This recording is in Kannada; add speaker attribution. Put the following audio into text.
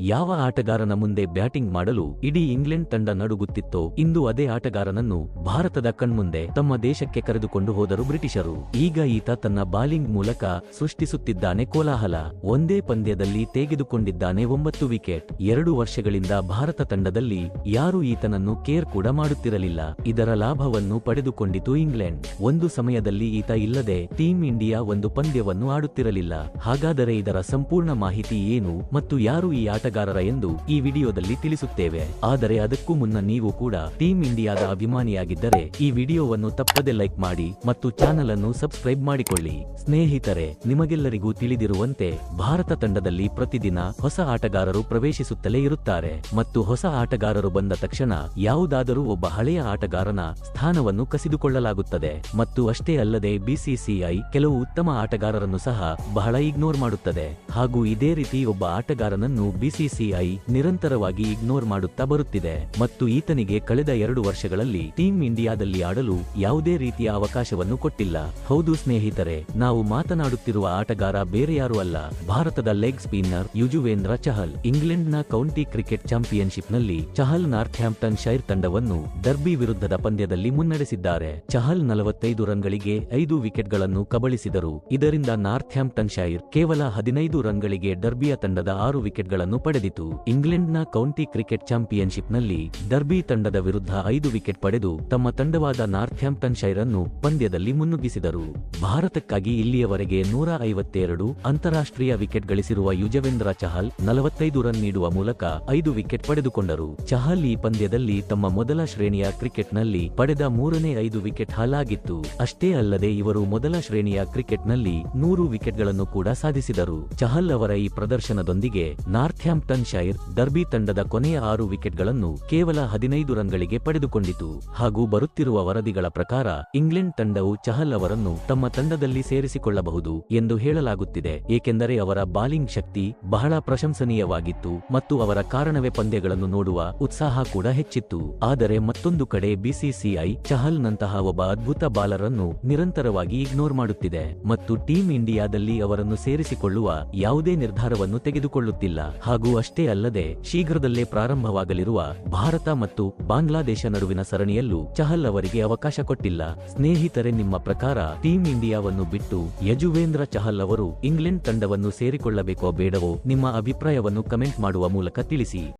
Speaker 1: ಯಾವ ಆಟಗಾರನ ಮುಂದೆ ಬ್ಯಾಟಿಂಗ್ ಮಾಡಲು ಇಡೀ ಇಂಗ್ಲೆಂಡ್ ತಂಡ ನಡುಗುತ್ತಿತ್ತೋ, ಇಂದು ಅದೇ ಆಟಗಾರನನ್ನು ಭಾರತದ ಕಣ್ಮುಂದೆ ತಮ್ಮ ದೇಶಕ್ಕೆ ಕರೆದುಕೊಂಡು ಹೋದರು ಬ್ರಿಟಿಷರು. ಈಗ ಈತ ತನ್ನ ಬಾಲಿಂಗ್ ಮೂಲಕ ಸೃಷ್ಟಿಸುತ್ತಿದ್ದಾನೆ ಕೋಲಾಹಲ. ಒಂದೇ ಪಂದ್ಯದಲ್ಲಿ ತೆಗೆದುಕೊಂಡಿದ್ದಾನೆ ಒಂಬತ್ತು ವಿಕೆಟ್. ಎರಡು ವರ್ಷಗಳಿಂದ ಭಾರತ ತಂಡದಲ್ಲಿ ಯಾರೂ ಈತನನ್ನು ಕೇರ್ ಕೂಡ ಮಾಡುತ್ತಿರಲಿಲ್ಲ. ಇದರ ಲಾಭವನ್ನು ಪಡೆದುಕೊಂಡಿತು ಇಂಗ್ಲೆಂಡ್. ಒಂದು ಸಮಯದಲ್ಲಿ ಈತ ಇಲ್ಲದೆ ಟೀಂ ಇಂಡಿಯಾ ಒಂದು ಪಂದ್ಯವನ್ನು ಆಡುತ್ತಿರಲಿಲ್ಲ. ಹಾಗಾದರೆ ಇದರ ಸಂಪೂರ್ಣ ಮಾಹಿತಿ ಏನು ಮತ್ತು ಯಾರು ಈ ಆಟಗಾರರ ಎಂದು ಈ ವಿಡಿಯೋದಲ್ಲಿ ತಿಳಿಸುತ್ತೇವೆ. ಆದರೆ ಅದಕ್ಕೂ ಮುನ್ನ ನೀವು ಕೂಡ ಟೀಂ ಇಂಡಿಯಾದ ಅಭಿಮಾನಿಯಾಗಿದ್ದರೆ ಈ ವಿಡಿಯೋವನ್ನು ತಪ್ಪದೆ ಲೈಕ್ ಮಾಡಿ ಮತ್ತು ಚಾನಲ್ ಅನ್ನು ಸಬ್ಸ್ಕ್ರೈಬ್ ಮಾಡಿಕೊಳ್ಳಿ. ಸ್ನೇಹಿತರೆ, ನಿಮಗೆಲ್ಲರಿಗೂ ತಿಳಿದಿರುವಂತೆ ಭಾರತ ತಂಡದಲ್ಲಿ ಪ್ರತಿದಿನ ಹೊಸ ಆಟಗಾರರು ಪ್ರವೇಶಿಸುತ್ತಲೇ ಇರುತ್ತಾರೆ. ಮತ್ತು ಹೊಸ ಆಟಗಾರರು ಬಂದ ತಕ್ಷಣ ಯಾವುದಾದರೂ ಒಬ್ಬ ಹಳೆಯ ಆಟಗಾರನ ಸ್ಥಾನವನ್ನು ಕಸಿದುಕೊಳ್ಳಲಾಗುತ್ತದೆ. ಮತ್ತು ಅಷ್ಟೇ ಅಲ್ಲದೆ ಬಿಸಿಸಿಐ ಕೆಲವು ಉತ್ತಮ ಆಟಗಾರರನ್ನು ಸಹ ಬಹಳ ಇಗ್ನೋರ್ ಮಾಡುತ್ತದೆ. ಹಾಗೂ ಇದೇ ರೀತಿ ಒಬ್ಬ ಆಟಗಾರನನ್ನು ಬಿಸಿಸಿಐ ನಿರಂತರವಾಗಿ ಇಗ್ನೋರ್ ಮಾಡುತ್ತಾ ಬರುತ್ತಿದೆ ಮತ್ತು ಈತನಿಗೆ ಕಳೆದ ಎರಡು ವರ್ಷಗಳಲ್ಲಿ ಟೀಂ ಇಂಡಿಯಾದಲ್ಲಿ ಆಡಲು ಯಾವುದೇ ರೀತಿಯ ಅವಕಾಶವನ್ನು ಕೊಟ್ಟಿಲ್ಲ. ಹೌದು ಸ್ನೇಹಿತರೆ, ನಾವು ಮಾತನಾಡುತ್ತಿರುವ ಆಟಗಾರ ಬೇರೆ ಯಾರು ಅಲ್ಲ. ಭಾರತದ ಲೆಗ್ ಸ್ಪಿನ್ನರ್ ಯುಜುವೇಂದ್ರ ಚಹಲ್ ಇಂಗ್ಲೆಂಡ್ನ ಕೌಂಟಿ ಕ್ರಿಕೆಟ್ ಚಾಂಪಿಯನ್ಶಿಪ್ನಲ್ಲಿ ಚಹಲ್ ನಾರ್ಥ್ಯಾಂಪ್ಟನ್ ಶೈರ್ ತಂಡವನ್ನು ಡರ್ಬಿ ವಿರುದ್ಧದ ಪಂದ್ಯದಲ್ಲಿ ಮುನ್ನಡೆಸಿದ್ದಾರೆ. ಚಹಲ್ ನಲವತ್ತೈದು ರನ್ಗಳಿಗೆ ಐದು ವಿಕೆಟ್ಗಳನ್ನು ಕಬಳಿಸಿದರು. ಇದರಿಂದ ನಾರ್ಥ್ಯಾಂಪ್ಟನ್ ಶೈರ್ ಕೇವಲ ಹದಿನೈದು ರನ್ಗಳಿಗೆ ಡರ್ಬಿಯ ತಂಡದ ಆರು ವಿಕೆಟ್ಗಳನ್ನು ಪಡೆದಿತು. ಇಂಗ್ಲೆಂಡ್ನ ಕೌಂಟಿ ಕ್ರಿಕೆಟ್ ಚಾಂಪಿಯನ್ಶಿಪ್ನಲ್ಲಿ ಡರ್ಬಿ ತಂಡದ ವಿರುದ್ಧ ಐದು ವಿಕೆಟ್ ಪಡೆದು ತಮ್ಮ ತಂಡವಾದ ನಾರ್ತ್ ಹ್ಯಾಂಪ್ಟನ್ ಶೈರ್ ಅನ್ನು ಪಂದ್ಯದಲ್ಲಿ ಮುನ್ನುಗ್ಗಿಸಿದರು. ಭಾರತಕ್ಕಾಗಿ ಇಲ್ಲಿಯವರೆಗೆ ನೂರ ಐವತ್ತೆರಡು ಅಂತಾರಾಷ್ಟ್ರೀಯ ವಿಕೆಟ್ ಗಳಿಸಿರುವ ಯುಜವೇಂದ್ರ ಚಹಲ್ ನಲವತ್ತೈದು ರನ್ ನೀಡುವ ಮೂಲಕ ಐದು ವಿಕೆಟ್ ಪಡೆದುಕೊಂಡರು. ಚಹಲ್ ಈ ಪಂದ್ಯದಲ್ಲಿ ತಮ್ಮ ಮೊದಲ ಶ್ರೇಣಿಯ ಕ್ರಿಕೆಟ್ನಲ್ಲಿ ಪಡೆದ ಮೂರನೇ ಐದು ವಿಕೆಟ್ ಹಾಲಾಗಿತ್ತು ಅಷ್ಟೇ ಅಲ್ಲದೆ ಇವರು ಮೊದಲ ಶ್ರೇಣಿಯ ಕ್ರಿಕೆಟ್ನಲ್ಲಿ ನೂರು ವಿಕೆಟ್ಗಳನ್ನು ಕೂಡ ಸಾಧಿಸಿದರು. ಚಹಲ್ ಅವರ ಈ ಪ್ರದರ್ಶನದೊಂದಿಗೆ ನಾರ್ತ್ ಹ್ಯಾಂಪ್ಟನ್ ಶೈರ್ ಡರ್ಬಿ ತಂಡದ ಕೊನೆಯ ಆರು ವಿಕೆಟ್ಗಳನ್ನು ಕೇವಲ ಹದಿನೈದು ರನ್ಗಳಿಗೆ ಪಡೆದುಕೊಂಡಿತು. ಹಾಗೂ ಬರುತ್ತಿರುವ ವರದಿಗಳ ಪ್ರಕಾರ, ಇಂಗ್ಲೆಂಡ್ ತಂಡವು ಚಹಲ್ ಅವರನ್ನು ತಮ್ಮ ತಂಡದಲ್ಲಿ ಸೇರಿಸಿಕೊಳ್ಳಬಹುದು ಎಂದು ಹೇಳಲಾಗುತ್ತಿದೆ. ಏಕೆಂದರೆ ಅವರ ಬಾಲಿಂಗ್ ಶಕ್ತಿ ಬಹಳ ಪ್ರಶಂಸನೀಯವಾಗಿತ್ತು ಮತ್ತು ಅವರ ಕಾರಣವೇ ಪಂದ್ಯಗಳನ್ನು ನೋಡುವ ಉತ್ಸಾಹ ಕೂಡ ಹೆಚ್ಚಿತ್ತು. ಆದರೆ ಮತ್ತೊಂದು ಕಡೆ ಬಿಸಿಸಿಐ ಚಹಲ್ ನಂತಹ ಒಬ್ಬ ಅದ್ಭುತ ಬಾಲರ್ ಅನ್ನು ನಿರಂತರವಾಗಿ ಇಗ್ನೋರ್ ಮಾಡುತ್ತಿದೆ ಮತ್ತು ಟೀಂ ಇಂಡಿಯಾದಲ್ಲಿ ಅವರನ್ನು ಸೇರಿಸಿಕೊಳ್ಳುವ ಯಾವುದೇ ನಿರ್ಧಾರವನ್ನು ತೆಗೆದುಕೊಳ್ಳುತ್ತಿಲ್ಲ. ಹಾಗೂ ಅಷ್ಟೇ ಅಲ್ಲದೆ ಶೀಘ್ರದಲ್ಲೇ ಪ್ರಾರಂಭವಾಗಲಿರುವ ಭಾರತ ಮತ್ತು ಬಾಂಗ್ಲಾದೇಶ ನಡುವಿನ ಸರಣಿಯಲ್ಲೂ ಚಹಲ್ ಅವರಿಗೆ ಅವಕಾಶ ಕೊಟ್ಟಿಲ್ಲ. ಸ್ನೇಹಿತರೆ, ನಿಮ್ಮ ಪ್ರಕಾರ ಟೀಂ ಇಂಡಿಯಾವನ್ನು ಬಿಟ್ಟು ಯಜುವೇಂದ್ರ ಚಹಲ್ ಅವರು ಇಂಗ್ಲೆಂಡ್ ತಂಡವನ್ನು ಸೇರಿಕೊಳ್ಳಬೇಕೋ ಬೇಡವೋ ನಿಮ್ಮ ಅಭಿಪ್ರಾಯವನ್ನು ಕಮೆಂಟ್ ಮಾಡುವ ಮೂಲಕ ತಿಳಿಸಿ.